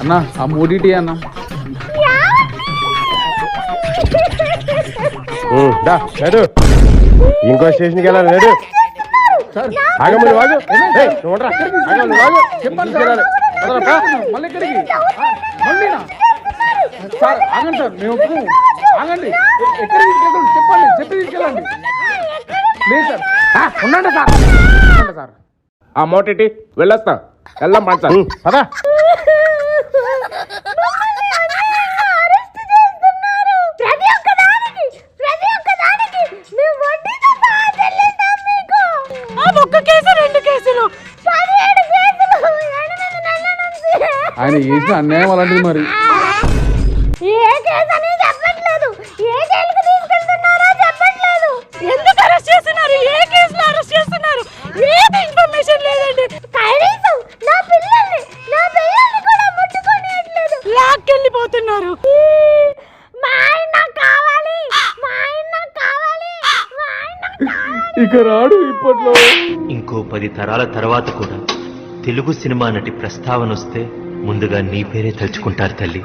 అన్న ఆ మూడిటి అన్న. ఇంకో స్టేషన్కి వెళ్ళాలి సార్ ఆగమని వాగు. ఆగమని. మళ్ళీ సార్ ఆగండి సార్. మేము. ఆగండి. ఎక్కడికి చెప్పండి చెప్పి తీసుకెళ్ళండి. లేదు సార్. ఆ, ఉండండి సార్. ఉండండి సార్. ఆ మోటిటి వెళ్ళొస్తా. వెళ్దాం పదా. ఎనిమిది నెలల నుంచి ఆయన చేసిన అన్యాయం అలాంటిది మరి? ఏ కేసు అని కావాలి. ఇక రాడు ఇప్పట్లో ఇంకో పది తరాల తర్వాత కూడా తెలుగు సినిమా నటి ప్రస్తావన వస్తే ముందుగా నీ పేరే తలుచుకుంటారు తల్లి.